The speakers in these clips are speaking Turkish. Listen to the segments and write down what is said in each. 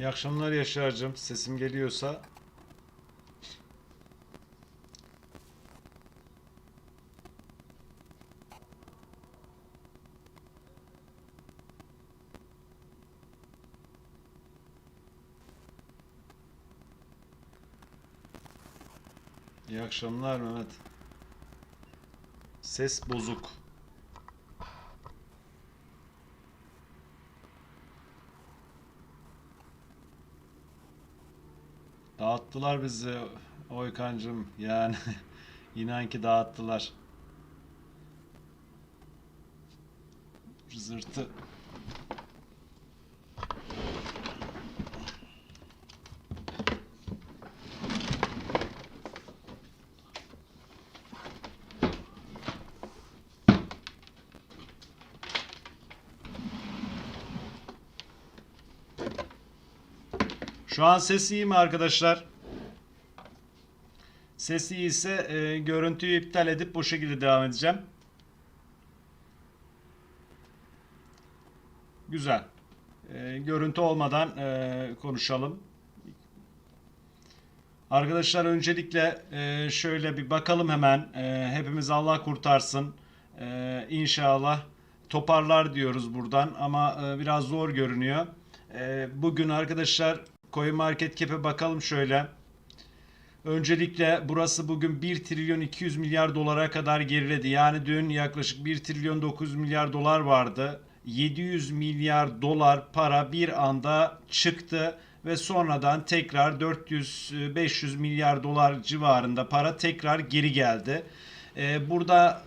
İyi akşamlar Yaşar'cığım. Sesim geliyorsa. İyi akşamlar Mehmet. Ses bozuk. Dağıttılar bizi Oykancım. Yani inan ki dağıttılar. Zırtı. Şu an ses iyi mi arkadaşlar? Ses iyi ise e, görüntüyü iptal edip bu şekilde devam edeceğim. Güzel. E, görüntü olmadan e, konuşalım. Arkadaşlar öncelikle e, şöyle bir bakalım hemen. E, hepimiz Allah kurtarsın. E, inşallah toparlar diyoruz buradan ama e, biraz zor görünüyor. E, bugün arkadaşlar Coin Market Cap'e bakalım şöyle. Öncelikle burası bugün 1 trilyon 200 milyar dolara kadar geriledi. Yani dün yaklaşık 1 trilyon 900 milyar dolar vardı. 700 milyar dolar para bir anda çıktı ve sonradan tekrar 400-500 milyar dolar civarında para tekrar geri geldi. Ee, burada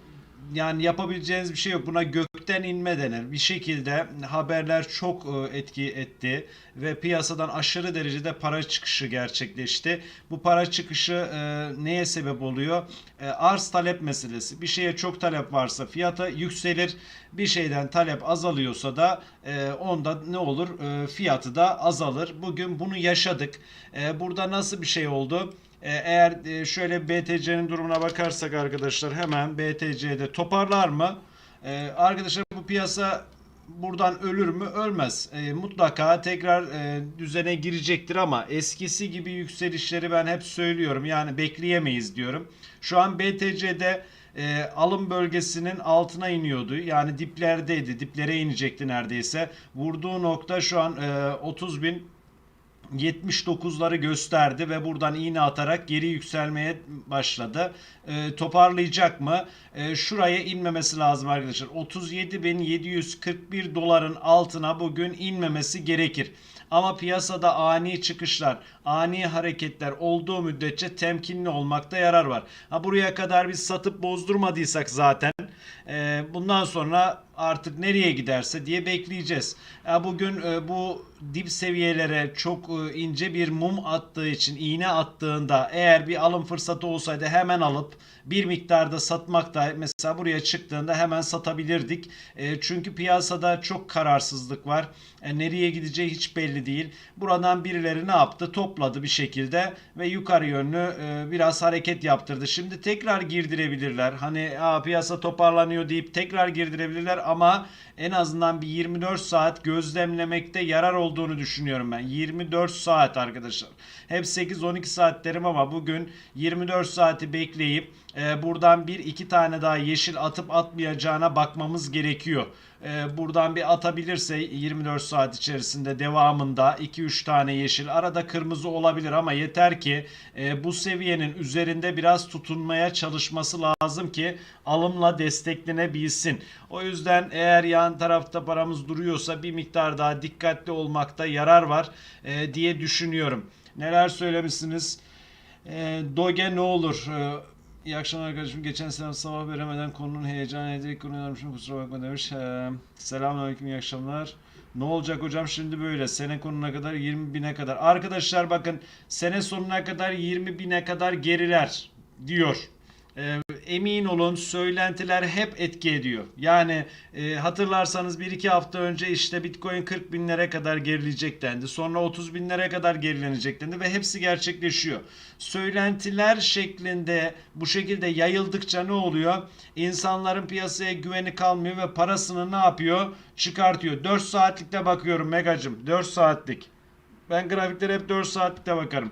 yani yapabileceğiniz bir şey yok. Buna gökten inme denir. Bir şekilde haberler çok e, etki etti ve piyasadan aşırı derecede para çıkışı gerçekleşti. Bu para çıkışı e, neye sebep oluyor? E, arz talep meselesi. Bir şeye çok talep varsa fiyata yükselir. Bir şeyden talep azalıyorsa da onda ne olur? Fiyatı da azalır. Bugün bunu yaşadık. Burada nasıl bir şey oldu? Eğer şöyle BTC'nin durumuna bakarsak arkadaşlar hemen BTC'de toparlar mı? Ee, Arkadaşlar bu piyasa buradan ölür mü? Ölmez. Ee, Mutlaka tekrar e, düzene girecektir ama eskisi gibi yükselişleri ben hep söylüyorum. Yani bekleyemeyiz diyorum. Şu an BTC'de e, alım bölgesinin altına iniyordu. Yani diplerdeydi. Diplere inecekti neredeyse. Vurduğu nokta şu an e, 30 bin 79'ları gösterdi ve buradan iğne atarak geri yükselmeye başladı. E, toparlayacak mı? E, şuraya inmemesi lazım arkadaşlar. 37.741 doların altına bugün inmemesi gerekir. Ama piyasada ani çıkışlar, ani hareketler olduğu müddetçe temkinli olmakta yarar var. Ha buraya kadar biz satıp bozdurmadıysak zaten e, bundan sonra artık nereye giderse diye bekleyeceğiz. Bugün e, bu dip seviyelere çok e, ince bir mum attığı için iğne attığında eğer bir alım fırsatı olsaydı hemen alıp bir miktarda satmak da mesela buraya çıktığında hemen satabilirdik. E, çünkü piyasada çok kararsızlık var. Nereye gideceği hiç belli değil. Buradan birileri ne yaptı? Topladı bir şekilde ve yukarı yönlü biraz hareket yaptırdı. Şimdi tekrar girdirebilirler. Hani piyasa toparlanıyor deyip tekrar girdirebilirler ama en azından bir 24 saat gözlemlemekte yarar olduğunu düşünüyorum ben. 24 saat arkadaşlar. Hep 8-12 saat derim ama bugün 24 saati bekleyip e, buradan bir iki tane daha yeşil atıp atmayacağına bakmamız gerekiyor. E, buradan bir atabilirse 24 saat içerisinde devamında 2-3 tane yeşil arada kırmızı olabilir ama yeter ki e, bu seviyenin üzerinde biraz tutunmaya çalışması lazım ki alımla desteklenebilsin. O yüzden eğer yan tarafta paramız duruyorsa bir miktar daha dikkatli olmakta yarar var e, diye düşünüyorum. Neler söylemişsiniz? E, Doge ne olur? E, İyi akşamlar arkadaşım. Geçen sene sabah veremeden konunun heyecanı ederek konuyu almışım. Kusura bakma demiş. Ee, Selamünaleyküm. iyi akşamlar. Ne olacak hocam şimdi böyle? Sene konuna kadar 20 bine kadar. Arkadaşlar bakın sene sonuna kadar 20 bine kadar geriler diyor. Ee, emin olun söylentiler hep etki ediyor. Yani e, hatırlarsanız 1-2 hafta önce işte Bitcoin 40 binlere kadar gerileyecek dendi. Sonra 30 binlere kadar gerilenecek dendi ve hepsi gerçekleşiyor. Söylentiler şeklinde bu şekilde yayıldıkça ne oluyor? İnsanların piyasaya güveni kalmıyor ve parasını ne yapıyor? Çıkartıyor. 4 saatlikte bakıyorum Megacım. 4 saatlik. Ben grafiklere hep 4 saatlikte bakarım.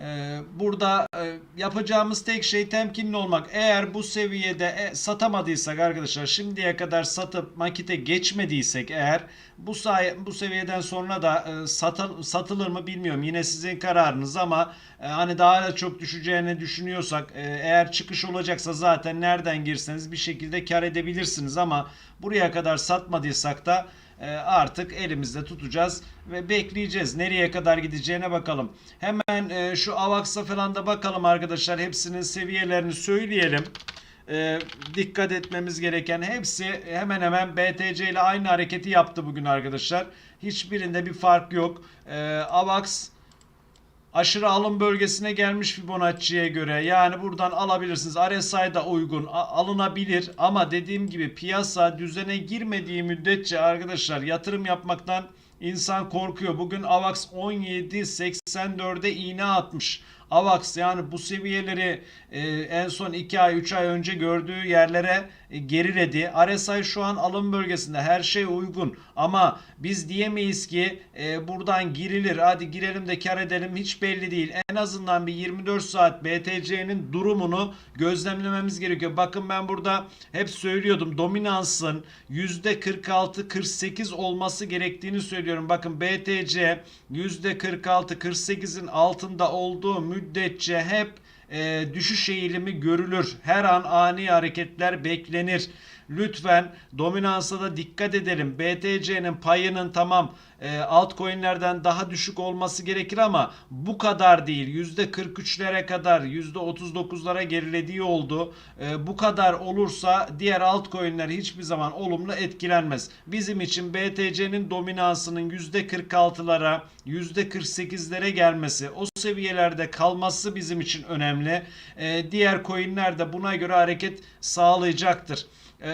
Ee, burada e, yapacağımız tek şey temkinli olmak. Eğer bu seviyede e, satamadıysak arkadaşlar şimdiye kadar satıp makite geçmediysek eğer bu say bu seviyeden sonra da e, satıl satılır mı bilmiyorum. Yine sizin kararınız ama hani daha da çok düşeceğini düşünüyorsak eğer çıkış olacaksa zaten nereden girseniz bir şekilde kar edebilirsiniz ama buraya kadar satmadıysak da e, artık elimizde tutacağız ve bekleyeceğiz. Nereye kadar gideceğine bakalım. Hemen e, şu AVAX'a falan da bakalım arkadaşlar. Hepsinin seviyelerini söyleyelim. E, dikkat etmemiz gereken hepsi hemen hemen BTC ile aynı hareketi yaptı bugün arkadaşlar. Hiçbirinde bir fark yok. E, AVAX aşırı alım bölgesine gelmiş Fibonacci'ye göre. Yani buradan alabilirsiniz. RSI'da uygun a- alınabilir ama dediğim gibi piyasa düzene girmediği müddetçe arkadaşlar yatırım yapmaktan insan korkuyor. Bugün AVAX 17.84'e iğne atmış. AVAX yani bu seviyeleri e, en son 2 ay 3 ay önce gördüğü yerlere e, geriledi. RSI şu an alım bölgesinde her şey uygun ama biz diyemeyiz ki e, buradan girilir hadi girelim de kar edelim hiç belli değil. En azından bir 24 saat BTC'nin durumunu gözlemlememiz gerekiyor. Bakın ben burada hep söylüyordum dominansın %46-48 olması gerektiğini söylüyorum. Bakın BTC %46-48'in altında olduğu müddetçe hep e, düşüş eğilimi görülür. Her an ani hareketler beklenir. Lütfen dominansa da dikkat edelim. BTC'nin payının tamam e, altcoin'lerden daha düşük olması gerekir ama bu kadar değil. %43'lere kadar %39'lara gerilediği oldu. E, bu kadar olursa diğer altcoin'ler hiçbir zaman olumlu etkilenmez. Bizim için BTC'nin dominansının %46'lara %48'lere gelmesi o seviyelerde kalması bizim için önemli. E, diğer coin'ler de buna göre hareket sağlayacaktır.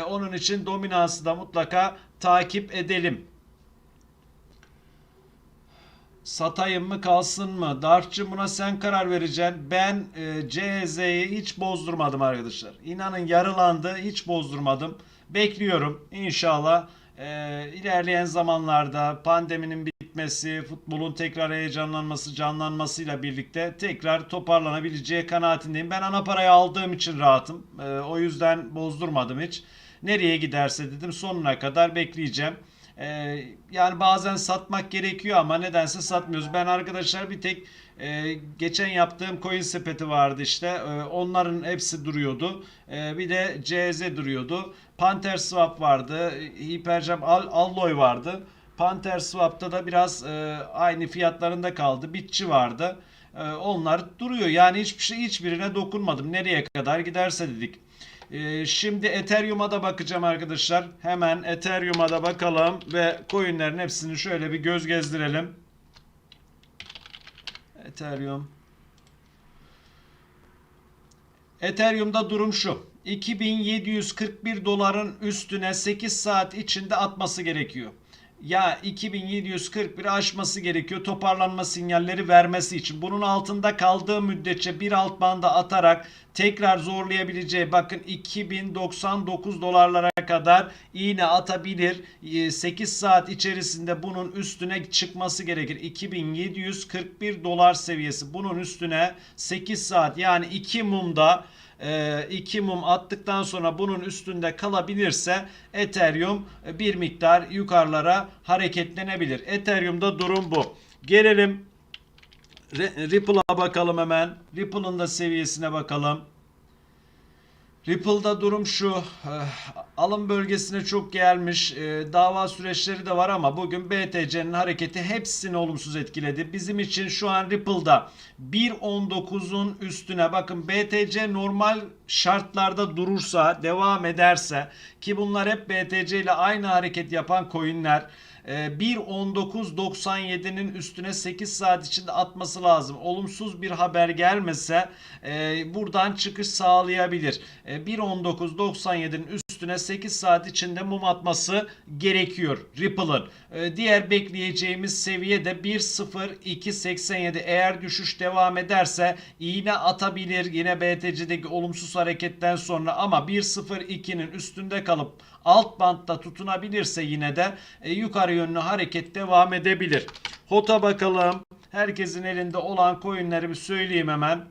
Onun için dominansı da mutlaka takip edelim. Satayım mı kalsın mı? Darkçı buna sen karar vereceksin. Ben e, CZ'yi hiç bozdurmadım arkadaşlar. İnanın yarılandı hiç bozdurmadım. Bekliyorum inşallah e, ilerleyen zamanlarda pandeminin bitmesi, futbolun tekrar heyecanlanması, canlanmasıyla birlikte tekrar toparlanabileceği kanaatindeyim. Ben ana parayı aldığım için rahatım. E, o yüzden bozdurmadım hiç. Nereye giderse dedim sonuna kadar bekleyeceğim. Ee, yani bazen satmak gerekiyor ama nedense satmıyoruz. Ben arkadaşlar bir tek e, geçen yaptığım coin sepeti vardı işte. E, onların hepsi duruyordu. E, bir de CZ duruyordu. Panther Swap vardı. Hyperjump Al Alloy vardı. Panther Swap'ta da biraz e, aynı fiyatlarında kaldı. Bitçi vardı. E, onlar duruyor. Yani hiçbir şey hiçbirine dokunmadım. Nereye kadar giderse dedik. Ee, şimdi Ethereum'a da bakacağım arkadaşlar. Hemen Ethereum'a da bakalım ve coinlerin hepsini şöyle bir göz gezdirelim. Ethereum. Ethereum'da durum şu. 2741 doların üstüne 8 saat içinde atması gerekiyor. Ya 2741 aşması gerekiyor toparlanma sinyalleri vermesi için. Bunun altında kaldığı müddetçe bir alt banda atarak tekrar zorlayabileceği bakın 2099 dolarlara kadar iğne atabilir. 8 saat içerisinde bunun üstüne çıkması gerekir. 2741 dolar seviyesi bunun üstüne 8 saat yani 2 mumda 2 mum attıktan sonra bunun üstünde kalabilirse Ethereum bir miktar yukarılara hareketlenebilir. Ethereum'da durum bu. Gelelim Ripple'a bakalım hemen. Ripple'ın da seviyesine bakalım. Ripple'da durum şu. Alım bölgesine çok gelmiş. Dava süreçleri de var ama bugün BTC'nin hareketi hepsini olumsuz etkiledi. Bizim için şu an Ripple'da 1.19'un üstüne bakın BTC normal şartlarda durursa, devam ederse ki bunlar hep BTC ile aynı hareket yapan coinler 1.19.97'nin üstüne 8 saat içinde atması lazım. Olumsuz bir haber gelmese buradan çıkış sağlayabilir. 1.19.97'nin üstü üstüne 8 saat içinde mum atması gerekiyor Ripple'ın. Ee, diğer bekleyeceğimiz seviye de 1.0287 eğer düşüş devam ederse iğne atabilir yine BTC'deki olumsuz hareketten sonra ama 1.02'nin üstünde kalıp alt bantta tutunabilirse yine de e, yukarı yönlü hareket devam edebilir. HOT'a bakalım. Herkesin elinde olan coinleri bir söyleyeyim hemen.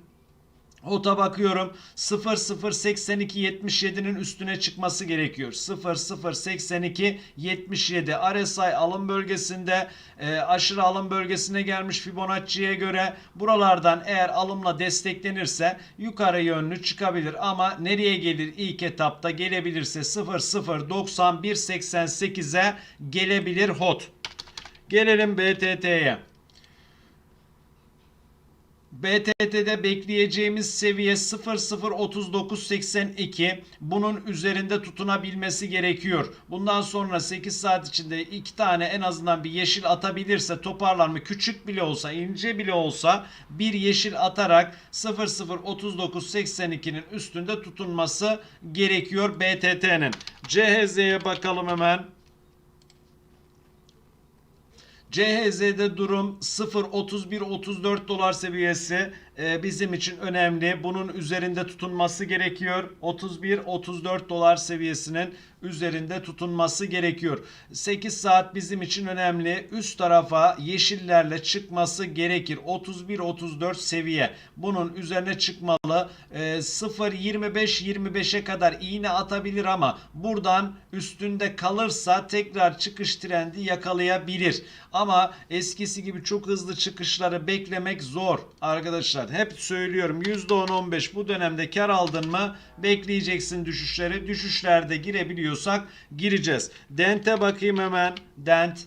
HOT'a bakıyorum 008277'nin üstüne çıkması gerekiyor. 008277 RSI alım bölgesinde e, aşırı alım bölgesine gelmiş Fibonacci'ye göre buralardan eğer alımla desteklenirse yukarı yönlü çıkabilir ama nereye gelir ilk etapta gelebilirse 009188'e gelebilir HOT. Gelelim BTT'ye. BTT'de bekleyeceğimiz seviye 003982. Bunun üzerinde tutunabilmesi gerekiyor. Bundan sonra 8 saat içinde iki tane en azından bir yeşil atabilirse toparlanma küçük bile olsa ince bile olsa bir yeşil atarak 003982'nin üstünde tutunması gerekiyor BTT'nin. CHZ'ye bakalım hemen. CHZ'de durum 0.31-34 dolar seviyesi bizim için önemli. Bunun üzerinde tutunması gerekiyor. 31-34 dolar seviyesinin üzerinde tutunması gerekiyor. 8 saat bizim için önemli. Üst tarafa yeşillerle çıkması gerekir. 31-34 seviye. Bunun üzerine çıkmalı. E, 0.25-25'e kadar iğne atabilir ama buradan üstünde kalırsa tekrar çıkış trendi yakalayabilir. Ama eskisi gibi çok hızlı çıkışları beklemek zor arkadaşlar. Hep söylüyorum %10-15 bu dönemde kar aldın mı bekleyeceksin düşüşleri. Düşüşlerde girebiliyorsak gireceğiz. Dent'e bakayım hemen. Dent.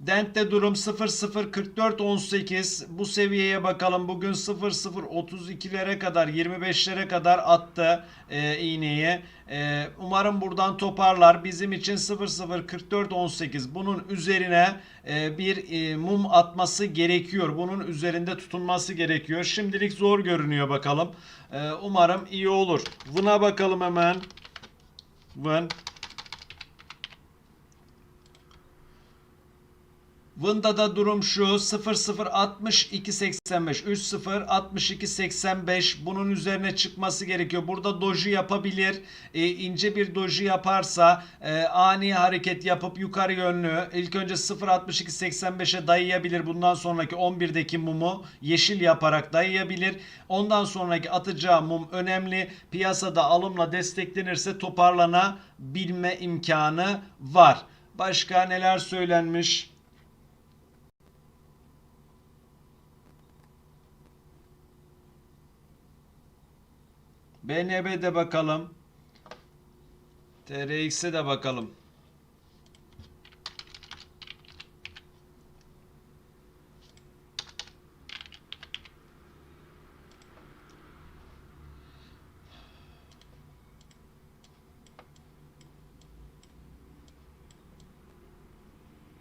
Dent'te durum 004418. Bu seviyeye bakalım. Bugün 0032'lere kadar 25'lere kadar attı e, iğneyi. E, umarım buradan toparlar. Bizim için 004418. Bunun üzerine e, bir e, mum atması gerekiyor. Bunun üzerinde tutunması gerekiyor. Şimdilik zor görünüyor bakalım. E, umarım iyi olur. Buna bakalım hemen. Vın. Vında'da durum şu 006285 306285 bunun üzerine çıkması gerekiyor. Burada doji yapabilir. E, ince bir doji yaparsa e, ani hareket yapıp yukarı yönlü ilk önce 06285'e dayayabilir. Bundan sonraki 11'deki mumu yeşil yaparak dayayabilir. Ondan sonraki atacağı mum önemli. Piyasada alımla desteklenirse toparlanabilme imkanı var. Başka neler söylenmiş? BNB'de bakalım. TRX'e de bakalım.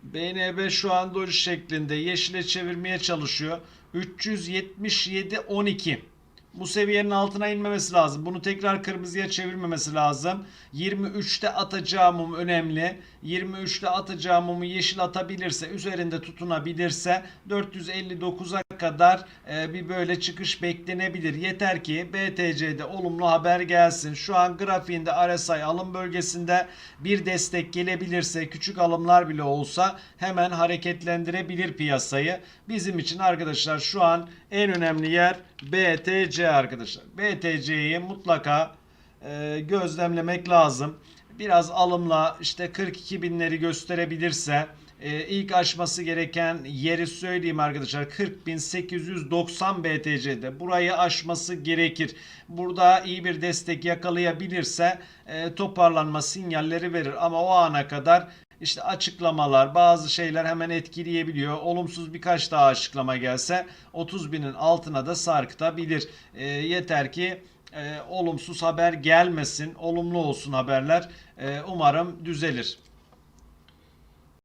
BNB şu an doji şeklinde yeşile çevirmeye çalışıyor. 377 12. Bu seviyenin altına inmemesi lazım. Bunu tekrar kırmızıya çevirmemesi lazım. 23'te atacağı mum önemli. 23'te atacağı mumu yeşil atabilirse, üzerinde tutunabilirse 459'a kadar e, bir böyle çıkış beklenebilir. Yeter ki BTC'de olumlu haber gelsin. Şu an grafiğinde RSI alım bölgesinde bir destek gelebilirse, küçük alımlar bile olsa hemen hareketlendirebilir piyasayı. Bizim için arkadaşlar şu an en önemli yer BTC arkadaşlar. BTC'yi mutlaka e, gözlemlemek lazım. Biraz alımla işte 42 binleri gösterebilirse e, ilk aşması gereken yeri söyleyeyim arkadaşlar 40.890 BTC'de burayı aşması gerekir. Burada iyi bir destek yakalayabilirse e, toparlanma sinyalleri verir ama o ana kadar işte açıklamalar bazı şeyler hemen etkileyebiliyor. Olumsuz birkaç daha açıklama gelse 30 binin altına da sarkıtabilir. E, yeter ki e, olumsuz haber gelmesin. Olumlu olsun haberler. E, umarım düzelir.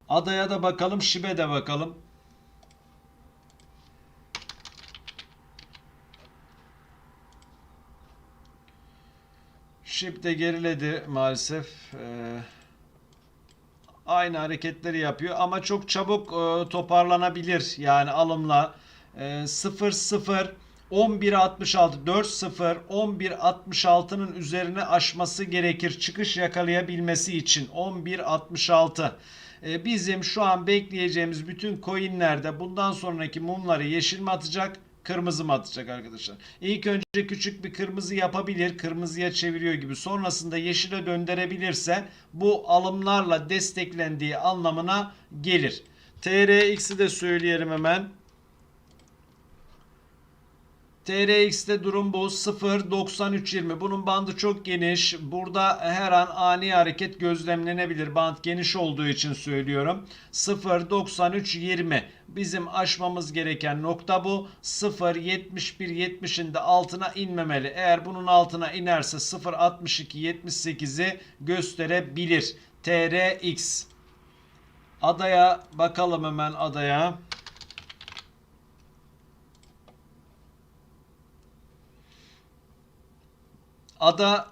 Adaya da bakalım, Şibe de bakalım. Şip de geriledi maalesef. Ee, aynı hareketleri yapıyor. Ama çok çabuk e, toparlanabilir. Yani alımla. E, 0-0 11.66 4-0 11.66'nın üzerine aşması gerekir. Çıkış yakalayabilmesi için 11.66 E, bizim şu an bekleyeceğimiz bütün coinlerde bundan sonraki mumları yeşil mi atacak kırmızı mı atacak arkadaşlar. İlk önce küçük bir kırmızı yapabilir. Kırmızıya çeviriyor gibi. Sonrasında yeşile döndürebilirse bu alımlarla desteklendiği anlamına gelir. TRX'i de söyleyelim hemen. TRX'te durum bu. 0.9320 bunun bandı çok geniş. Burada her an ani hareket gözlemlenebilir. Band geniş olduğu için söylüyorum. 0.9320 bizim aşmamız gereken nokta bu. 0.71-70'in de altına inmemeli. Eğer bunun altına inerse 0.62-78'i gösterebilir. TRX adaya bakalım hemen adaya Ada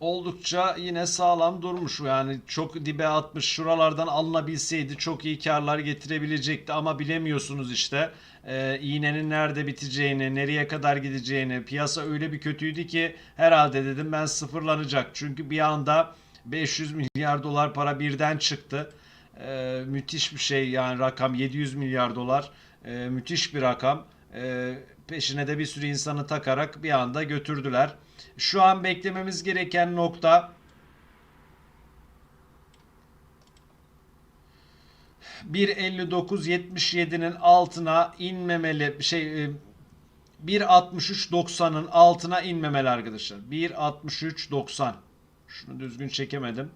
oldukça yine sağlam durmuş. Yani çok dibe atmış. Şuralardan alınabilseydi çok iyi karlar getirebilecekti ama bilemiyorsunuz işte. Ee, iğnenin nerede biteceğini, nereye kadar gideceğini. Piyasa öyle bir kötüydü ki herhalde dedim ben sıfırlanacak. Çünkü bir anda 500 milyar dolar para birden çıktı. Ee, müthiş bir şey yani rakam 700 milyar dolar. Ee, müthiş bir rakam. Ee, peşine de bir sürü insanı takarak bir anda götürdüler. Şu an beklememiz gereken nokta 1.59.77'nin altına inmemeli şey e, 1.63.90'ın altına inmemeli arkadaşlar. 1.63.90 Şunu düzgün çekemedim.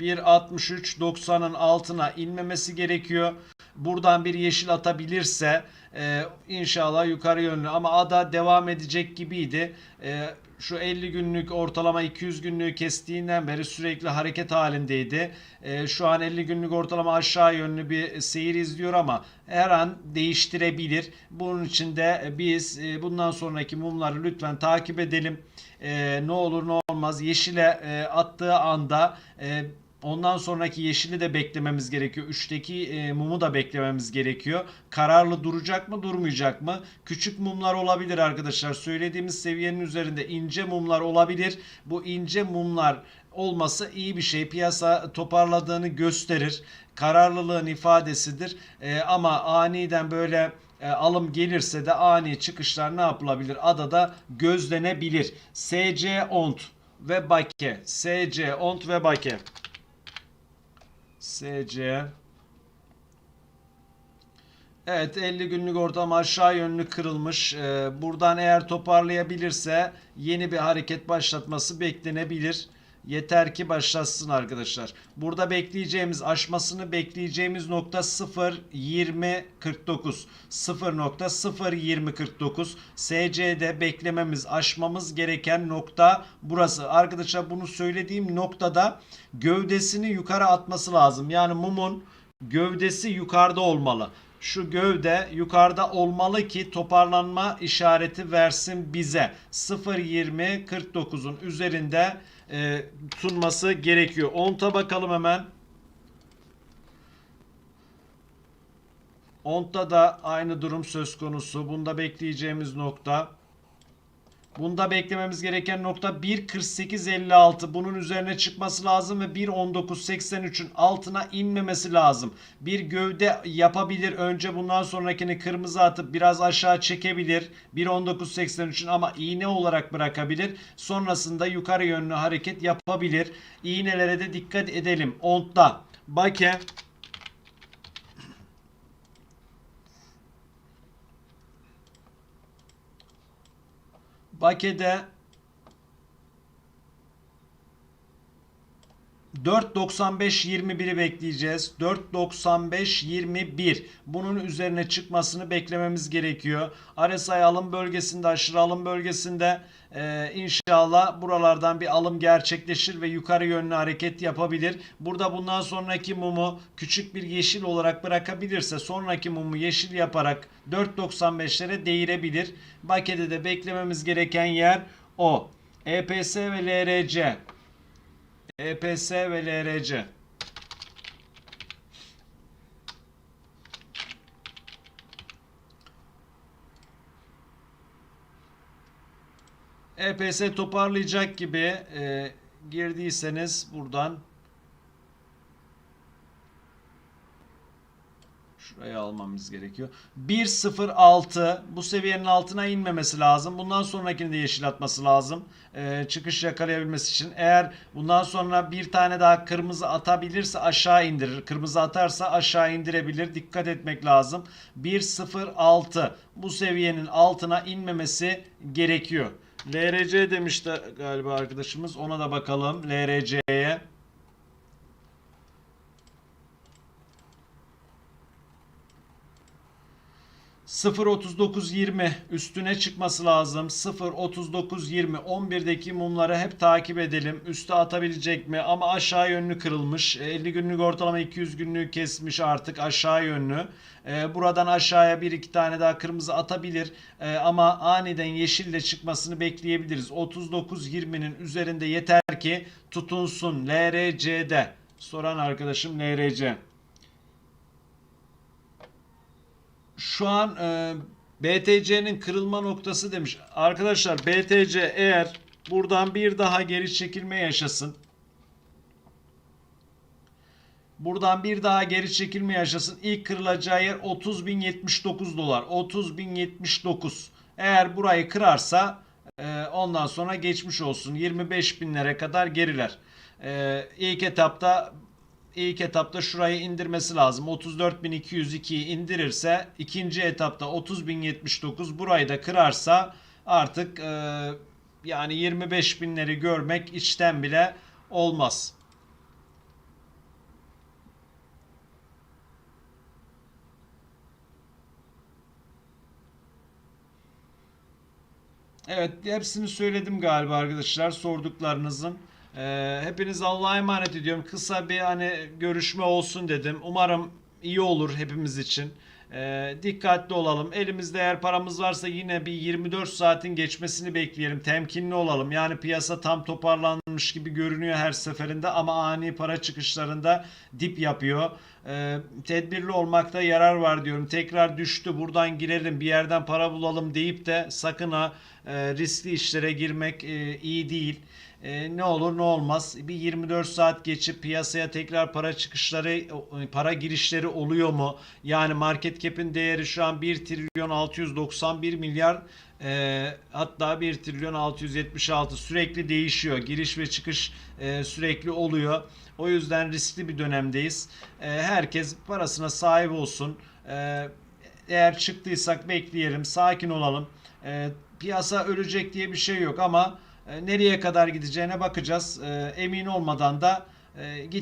1.63.90'ın altına inmemesi gerekiyor. Buradan bir yeşil atabilirse e, inşallah yukarı yönlü ama ada devam edecek gibiydi. E, şu 50 günlük ortalama 200 günlüğü kestiğinden beri sürekli hareket halindeydi. E, şu an 50 günlük ortalama aşağı yönlü bir seyir izliyor ama her an değiştirebilir. Bunun için de biz e, bundan sonraki mumları lütfen takip edelim. E, ne olur ne olmaz yeşile e, attığı anda e, Ondan sonraki yeşili de beklememiz gerekiyor. Üçteki e, mumu da beklememiz gerekiyor. Kararlı duracak mı durmayacak mı? Küçük mumlar olabilir arkadaşlar. Söylediğimiz seviyenin üzerinde ince mumlar olabilir. Bu ince mumlar olması iyi bir şey. Piyasa toparladığını gösterir. Kararlılığın ifadesidir. E, ama aniden böyle e, alım gelirse de ani çıkışlar ne yapılabilir? Adada gözlenebilir. SC ONT ve Bake. SC ONT ve Bake. SC Evet 50 günlük ortalama aşağı yönlü kırılmış. Ee, buradan eğer toparlayabilirse yeni bir hareket başlatması beklenebilir. Yeter ki başlatsın arkadaşlar. Burada bekleyeceğimiz aşmasını bekleyeceğimiz nokta 0.2049. 0.02049. SC'de beklememiz aşmamız gereken nokta burası. Arkadaşlar bunu söylediğim noktada gövdesini yukarı atması lazım. Yani mumun gövdesi yukarıda olmalı şu gövde yukarıda olmalı ki toparlanma işareti versin bize. 0.20 49'un üzerinde e, tutunması gerekiyor. Onta bakalım hemen. Onta da aynı durum söz konusu. Bunda bekleyeceğimiz nokta. Bunda beklememiz gereken nokta 1.48.56. Bunun üzerine çıkması lazım ve 1.19.83'ün altına inmemesi lazım. Bir gövde yapabilir. Önce bundan sonrakini kırmızı atıp biraz aşağı çekebilir. 1.19.83'ün ama iğne olarak bırakabilir. Sonrasında yukarı yönlü hareket yapabilir. İğnelere de dikkat edelim. Ond'da. Bake Bake'de 4.95-21'i bekleyeceğiz. 4.95-21. Bunun üzerine çıkmasını beklememiz gerekiyor. RSI alım bölgesinde, aşırı alım bölgesinde e, inşallah buralardan bir alım gerçekleşir ve yukarı yönlü hareket yapabilir. Burada bundan sonraki mumu küçük bir yeşil olarak bırakabilirse sonraki mumu yeşil yaparak 4.95'lere değirebilir. Bake'de de beklememiz gereken yer o. EPS ve LRC. EPS ve LRC. EPS toparlayacak gibi e, girdiyseniz buradan Şuraya almamız gerekiyor. 1.06 bu seviyenin altına inmemesi lazım. Bundan sonrakini de yeşil atması lazım. Ee, çıkış yakalayabilmesi için. Eğer bundan sonra bir tane daha kırmızı atabilirse aşağı indirir. Kırmızı atarsa aşağı indirebilir. Dikkat etmek lazım. 1.06 bu seviyenin altına inmemesi gerekiyor. LRC demişti galiba arkadaşımız. Ona da bakalım. LRC'ye. 0.39.20 üstüne çıkması lazım. 0.39.20 11'deki mumları hep takip edelim. Üste atabilecek mi? Ama aşağı yönlü kırılmış. E, 50 günlük ortalama 200 günlüğü kesmiş artık aşağı yönlü. E, Buradan aşağıya bir iki tane daha kırmızı atabilir. E, Ama aniden yeşille çıkmasını bekleyebiliriz. 39.20'nin üzerinde yeter ki tutunsun. LRC'de. Soran arkadaşım LRC. Şu an e, BTC'nin kırılma noktası demiş. Arkadaşlar BTC eğer buradan bir daha geri çekilme yaşasın. Buradan bir daha geri çekilme yaşasın. İlk kırılacağı yer 30.079 dolar. 30.079. Eğer burayı kırarsa e, ondan sonra geçmiş olsun. 25 binlere kadar geriler. E, ilk etapta ilk etapta şurayı indirmesi lazım. 34.202'yi indirirse ikinci etapta 30.079 burayı da kırarsa artık e, yani 25 binleri görmek içten bile olmaz. Evet hepsini söyledim galiba arkadaşlar sorduklarınızın. Ee, hepiniz Allah'a emanet ediyorum. Kısa bir hani görüşme olsun dedim. Umarım iyi olur hepimiz için. Ee, dikkatli olalım. Elimizde eğer paramız varsa yine bir 24 saatin geçmesini bekleyelim. Temkinli olalım. Yani piyasa tam toparlanmış gibi görünüyor her seferinde ama ani para çıkışlarında dip yapıyor. Ee, tedbirli olmakta yarar var diyorum. Tekrar düştü buradan girelim bir yerden para bulalım deyip de sakın ha e, riskli işlere girmek e, iyi değil. E, ne olur ne olmaz bir 24 saat geçip piyasaya tekrar para çıkışları para girişleri oluyor mu? Yani market cap'in değeri şu an 1 trilyon 691 milyar e, hatta 1 trilyon 676 sürekli değişiyor. Giriş ve çıkış e, sürekli oluyor. O yüzden riskli bir dönemdeyiz. E, herkes parasına sahip olsun. E, eğer çıktıysak bekleyelim, sakin olalım. E, piyasa ölecek diye bir şey yok ama nereye kadar gideceğine bakacağız. E, emin olmadan da e, git